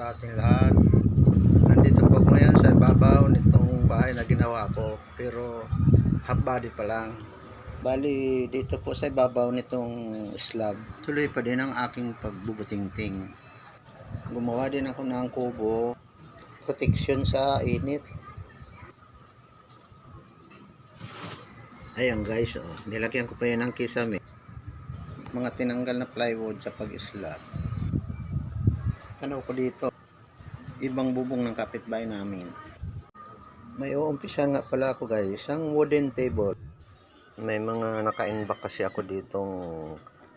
sa ating lahat. Nandito po ako ngayon sa ibabaw nitong bahay na ginawa ko pero half body pa lang. Bali dito po sa ibabaw nitong slab. Tuloy pa din ang aking pagbubutingting. Gumawa din ako ng kubo protection sa init. Ayan guys, oh, nilagyan ko pa yun ng kisame. Mga tinanggal na plywood sa pag-slab. Ano ko dito? Ibang bubong ng kapitbahay namin. May uumpisa nga pala ako guys, isang wooden table. May mga naka-inback kasi ako ditong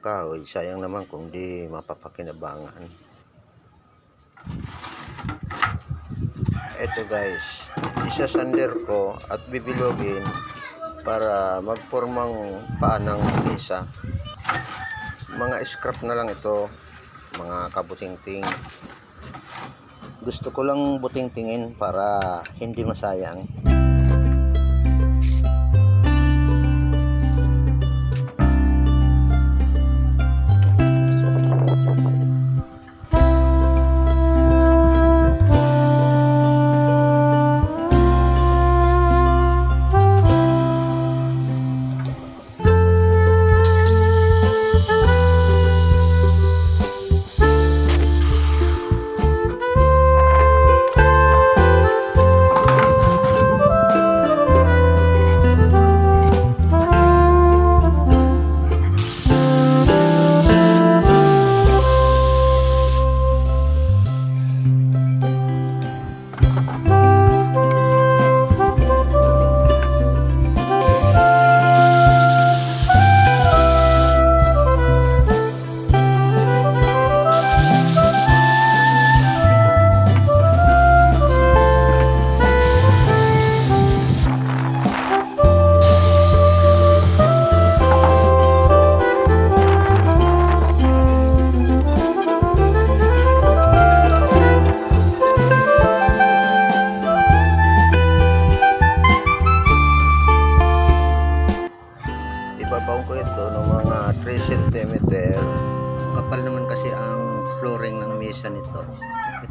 kahoy. Sayang naman kung di mapapakinabangan. Ito guys, isasander ko at bibilogin para magpormang paan ng mesa. Mga scrap na lang ito, mga kabutingting. Gusto ko lang butingtingin para hindi masayang.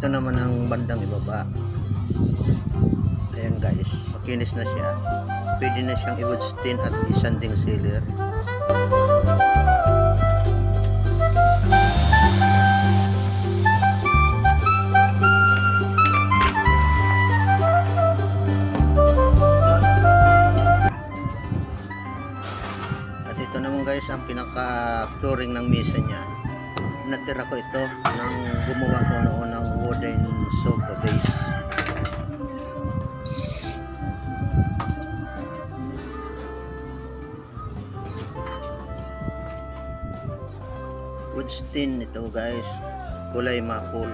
Ito naman ang bandang ibaba. Ayan guys, makinis na siya. Pwede na siyang i-wood stain at isanding sealer. At ito naman guys ang pinaka flooring ng mesa niya. Natira ko ito nang gumawa ko noon ng sofa base. Wood stain ito guys. Kulay maple.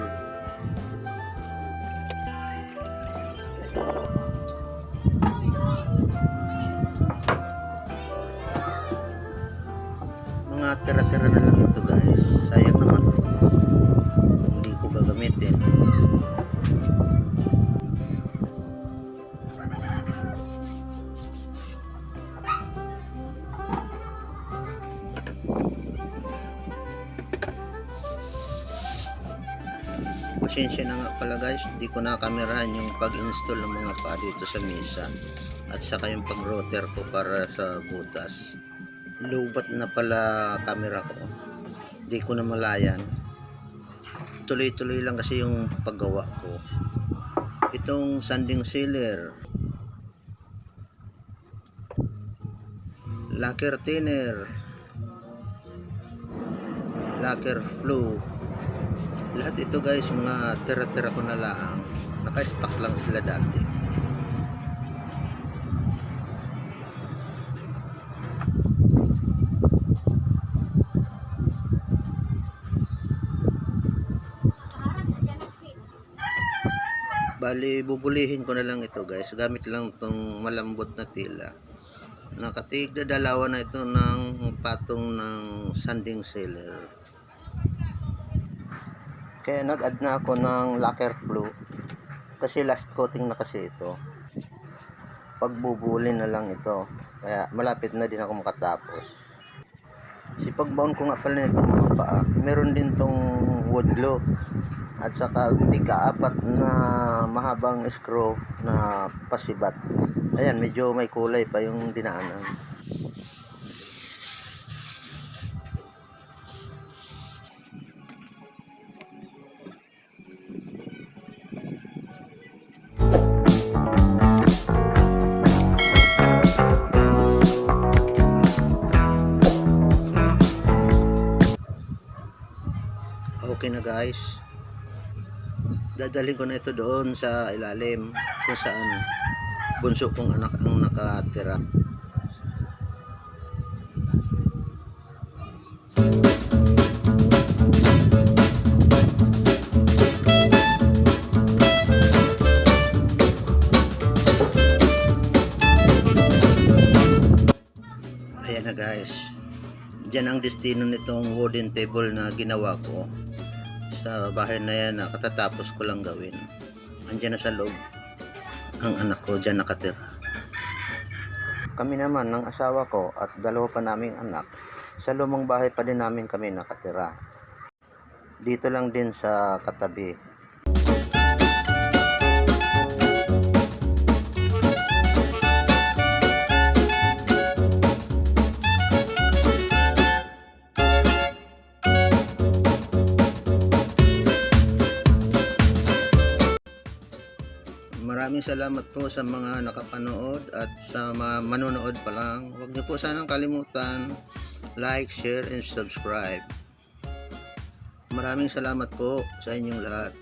mga tira-tira na lang ito pasensya na nga pala guys. Di ko nakamerahan yung pag-install ng mga pa dito sa mesa. At saka yung pag-router ko para sa butas. Lubat na pala camera ko. Di ko na malayan. Tuloy tuloy lang kasi yung paggawa ko. Itong sanding sealer. Lacquer thinner. Lacquer glue lahat ito guys mga tira-tira ko na lang naka-stock lang sila dati Bali, bubulihin ko na lang ito guys. Gamit lang tong malambot na tila. Nakatig na dalawa na ito ng patong ng sanding sealer. Kaya nag-add na ako ng lacquer blue. Kasi last coating na kasi ito. Pagbubulin na lang ito. Kaya malapit na din ako makatapos. Si pagbaon ko nga pala nito mga paa, meron din tong wood glue. at saka tika apat na mahabang screw na pasibat. Ayan, medyo may kulay pa yung dinaanan. Okay na guys. Dadalhin ko na ito doon sa ilalim kung saan bunso kong anak ang nakatira. Ayan na guys. Diyan ang destino nitong wooden table na ginawa ko. Sa bahay na yan na katatapos ko lang gawin. Andiyan na sa loob. Ang anak ko dyan nakatira. Kami naman ng asawa ko at dalawa pa naming anak. Sa lumang bahay pa din namin kami nakatira. Dito lang din sa katabi. Maraming salamat po sa mga nakapanood at sa mga manonood pa lang. Huwag niyo po sanang kalimutan like, share, and subscribe. Maraming salamat po sa inyong lahat.